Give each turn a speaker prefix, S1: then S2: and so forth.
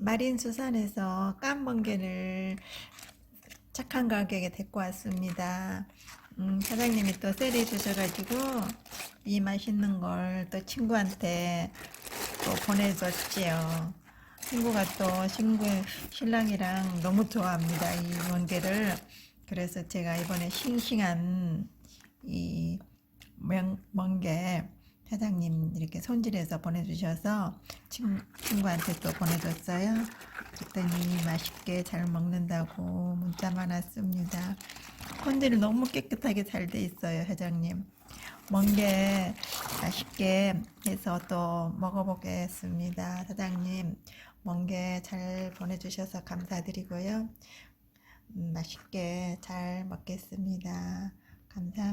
S1: 마린 수산에서 깐멍게를 착한 가격에 데리고 왔습니다. 음, 사장님이 또 세일해 주셔가지고 이 맛있는 걸 또 친구한테 또 보내줬지요. 친구가 또 친구 신랑이랑 너무 좋아합니다. 이 멍게를. 그래서 제가 이번에 싱싱한 이 멍, 멍게 사장님 이렇게 손질해서 보내주셔서 친, 친구한테 또 보내줬어요. 그랬더니 맛있게 잘 먹는다고 문자만 왔습니다. 손질 너무 깨끗하게 잘 돼 있어요, 회장님. 멍게 맛있게 해서 또 먹어보겠습니다, 사장님. 멍게 잘 보내주셔서 감사드리고요. 음, 맛있게 잘 먹겠습니다. 감사합니다.